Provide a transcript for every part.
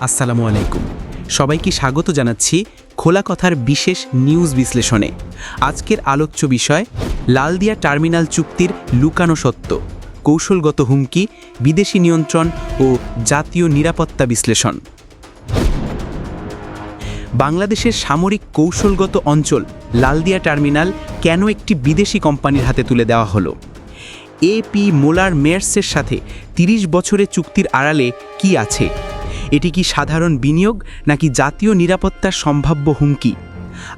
আসসালামু আলাইকুম। সবাইকে স্বাগত জানাচ্ছি খোলা কথার বিশেষ নিউজ বিশ্লেষণে। আজকের আলোচ্য বিষয়, লালদিয়া টার্মিনাল চুক্তির লুকানো সত্য, কৌশলগত হুমকি, বিদেশি নিয়ন্ত্রণ ও জাতীয় নিরাপত্তা বিশ্লেষণ। বাংলাদেশের সামরিক কৌশলগত অঞ্চল লালদিয়া টার্মিনাল কেন একটি বিদেশি কোম্পানির হাতে তুলে দেওয়া হলো? এপি মোলার মেয়ার্সের সাথে ৩০ বছরের চুক্তির আড়ালে কি আছে? এটি কি সাধারণ বিনিয়োগ নাকি জাতীয় নিরাপত্তার সম্ভাব্য হুমকি?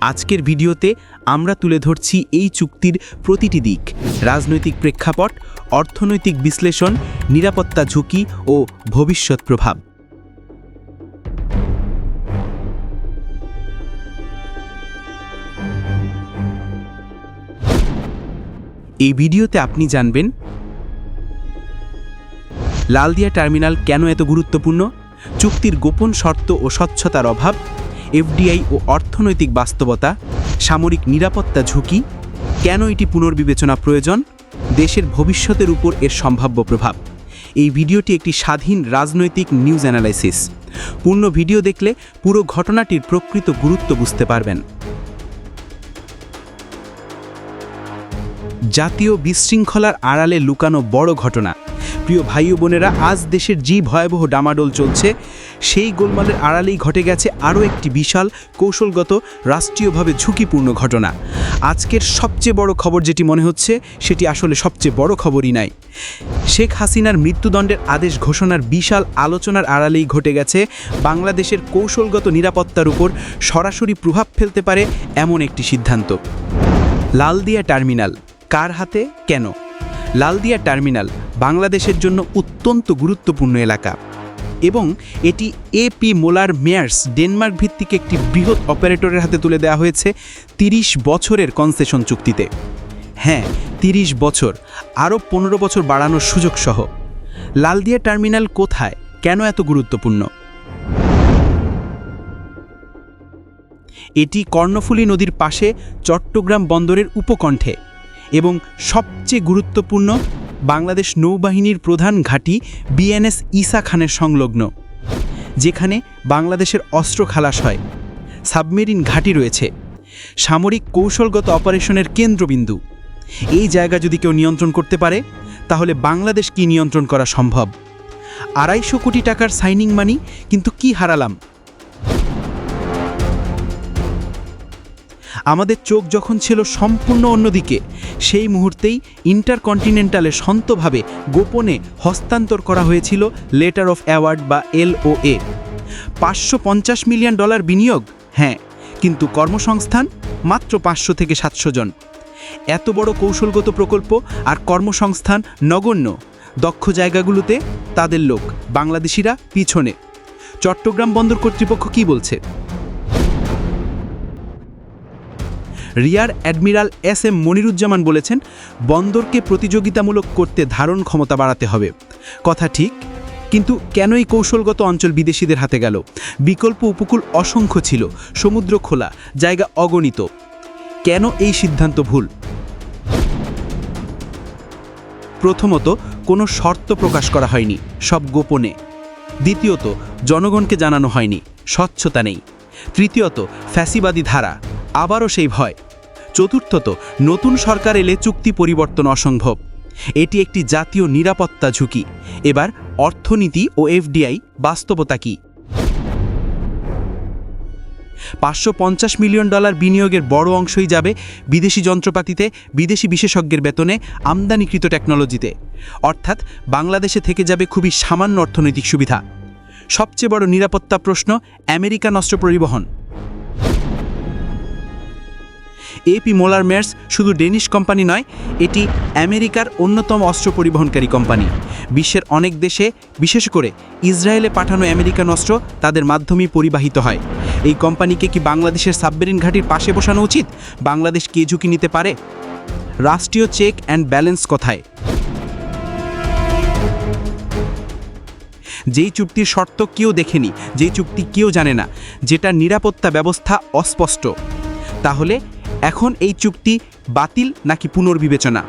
আজকের ভিডিওতে আমরা তুলে ধরছি এই চুক্তির প্রতিটি দিক। রাজনৈতিক প্রেক্ষাপট, অর্থনৈতিক বিশ্লেষণ, নিরাপত্তা ঝুঁকি ও ভবিষ্যৎ প্রভাব। এই ভিডিওতে আপনি জানবেন, লালদিয়া টার্মিনাল কেন এত গুরুত্বপূর্ণ? চুক্তির গোপন শর্ত ও স্বচ্ছতার অভাব, এফডিআই ও অর্থনৈতিক বাস্তবতা, সামরিক নিরাপত্তা ঝুঁকি, কেন এটি পুনর্বিবেচনা প্রয়োজন, দেশের ভবিষ্যতের উপর এর সম্ভাব্য প্রভাব। এই ভিডিওটি একটি স্বাধীন রাজনৈতিক নিউজ অ্যানালাইসিস। পূর্ণ ভিডিও দেখলে পুরো ঘটনাটির প্রকৃত গুরুত্ব বুঝতে পারবেন। জাতীয় বিশৃঙ্খলার আড়ালে লুকানো বড় ঘটনা। প্রিয় ভাই ও বোনেরা, আজ দেশের যে ভয়াবহ ডামাডোল চলছে, সেই গোলমালের আড়ালেই ঘটে গেছে আরও একটি বিশাল, কৌশলগত, রাষ্ট্রীয়ভাবে ঝুঁকিপূর্ণ ঘটনা। আজকের সবচেয়ে বড় খবর যেটি মনে হচ্ছে, সেটি আসলে সবচেয়ে বড় খবরই নাই। শেখ হাসিনার মৃত্যুদণ্ডের আদেশ ঘোষণার বিশাল আলোচনার আড়ালেই ঘটে গেছে, বাংলাদেশের কৌশলগত নিরাপত্তার উপর সরাসরি প্রভাব ফেলতে পারে এমন একটি সিদ্ধান্ত। লালদিয়া টার্মিনাল, কার হাতে, কেন? লালদিয়া টার্মিনাল বাংলাদেশের জন্য অত্যন্ত গুরুত্বপূর্ণ এলাকা এবং এটি এপি মোলার মেয়ার্স ডেনমার্ক ভিত্তিক একটি বৃহৎ অপারেটরের হাতে তুলে দেওয়া হয়েছে ৩০ বছরের কনসেশন চুক্তিতে। হ্যাঁ ৩০ বছর, আরও পনেরো বছর বাড়ানোর সুযোগ সহ। লালদিয়া টার্মিনাল কোথায়? কেন এত গুরুত্বপূর্ণ? এটি কর্ণফুলী নদীর পাশে চট্টগ্রাম বন্দরের উপকণ্ঠে এবং সবচেয়ে গুরুত্বপূর্ণ বাংলাদেশ নৌবাহিনীর প্রধান ঘাঁটি বিএনএস ইসা খানের সংলগ্ন, যেখানে বাংলাদেশের অস্ত্র খালাস হয়। সাবমেরিন ঘাঁটি রয়েছে। সামরিক কৌশলগত অপারেশনের কেন্দ্রবিন্দু। এই জায়গা যদি কেউ নিয়ন্ত্রণ করতে পারে, তাহলে বাংলাদেশ কি নিয়ন্ত্রণ করা সম্ভব? আড়াইশো কোটি টাকার সাইনিং মানি, কিন্তু কি হারালাম? আমাদের চোখ যখন ছিল সম্পূর্ণ অন্যদিকে, সেই মুহূর্তেই ইন্টারকন্টিনেন্টালে সন্তভাবে গোপনে হস্তান্তর করা হয়েছিল লেটার অফ অ্যাওয়ার্ড বা এলওএ। পাঁচশো পঞ্চাশ মিলিয়ন ডলার বিনিয়োগ? হ্যাঁ কিন্তু কর্মসংস্থান মাত্র পাঁচশো থেকে সাতশো জন। এত বড় কৌশলগত প্রকল্প আর কর্মসংস্থান নগণ্য। দক্ষ জায়গাগুলোতে তাদের লোক, বাংলাদেশিরা পিছনে। চট্টগ্রাম বন্দর কর্তৃপক্ষ কি বলছে? Rear admiral S M Moniruzzaman বলেছেন, বন্দরকে প্রতিযোগিতামূলক করতে ধারণ ক্ষমতা বাড়াতে হবে। কথা ঠিক, কিন্তু কেন এই কৌশলগত অঞ্চল বিদেশিদের হাতে গেল? বিকল্প উপকূল অসংখ্য ছিল, সমুদ্র খোলা, জায়গা অগণিত। কেন এই সিদ্ধান্ত ভুল? প্রথমত, কোনো শর্ত প্রকাশ করা হয়নি, সব গোপনে। দ্বিতীয়ত, জনগণকে জানানো হয়নি, স্বচ্ছতা নেই। তৃতীয়ত, ফ্যাসিবাদী ধারা, আবারও সেই ভয়। চতুর্থত নতুন সরকার এলে চুক্তি পরিবর্তন অসম্ভব। এটি একটি জাতীয় নিরাপত্তা ঝুঁকি। এবার অর্থনীতি ও এফডিআই বাস্তবতা কি? পাঁচশো মিলিয়ন ডলার বিনিয়োগের বড় অংশই যাবে বিদেশি যন্ত্রপাতিতে বিদেশি বিশেষজ্ঞের বেতনে আমদানিকৃত টেকনোলজিতে। অর্থাৎ বাংলাদেশে থেকে যাবে খুবই সামান্য অর্থনৈতিক সুবিধা। সবচেয়ে বড় নিরাপত্তা প্রশ্ন আমেরিকান অস্ত্র পরিবহন। এপি মোলার মেয়ার্স শুধু ডেনিশ কোম্পানি নয়, এটি আমেরিকার অন্যতম অস্ত্র পরিবহনকারী কোম্পানি বিশ্বের অনেক দেশে, বিশেষ করে ইসরায়েলে পাঠানো আমেরিকান অস্ত্র তাদের মাধ্যমেই পরিবাহিত হয়। এই কোম্পানিকে কি বাংলাদেশের সাবমেরিন ঘাটির পাশে বসানো উচিত? বাংলাদেশ কে ঝুঁকি নিতে পারে? রাষ্ট্রীয় চেক অ্যান্ড ব্যালেন্স কথায়? যেই চুক্তির শর্ত কেউ দেখেনি, যেই চুক্তি কেউ জানে না যেটা নিরাপত্তা ব্যবস্থা অস্পষ্ট। তাহলে এখন এই চুক্তি বাতিল নাকি পুনর্বিবেচনা?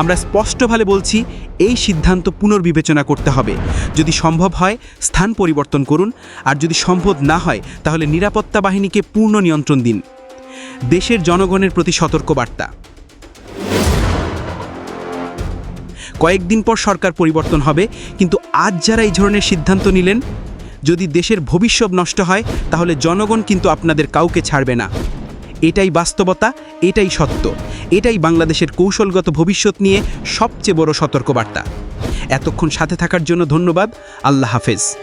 আমরা স্পষ্টভাবে বলছি, এই সিদ্ধান্ত পুনর্বিবেচনা করতে হবে। যদি সম্ভব হয়, স্থান পরিবর্তন করুন। আর যদি সম্ভব না হয়, তাহলে নিরাপত্তা বাহিনীকে পূর্ণ নিয়ন্ত্রণ দিন। দেশের জনগণের প্রতি সতর্কবার্তা। কয়েকদিন পর সরকার পরিবর্তন হবে, কিন্তু আজ যারা এই ধরনের সিদ্ধান্ত নিলেন যদি দেশের ভবিষ্যৎ নষ্ট হয়, তাহলে জনগণ কিন্তু আপনাদের কাউকে ছাড়বে না। এটাই বাস্তবতা, এটাই সত্য। এটাই বাংলাদেশের কৌশলগত ভবিষ্যৎ নিয়ে সবচেয়ে বড় সতর্কবার্তা। এতক্ষণ সাথে থাকার জন্য ধন্যবাদ। আল্লাহ হাফেজ।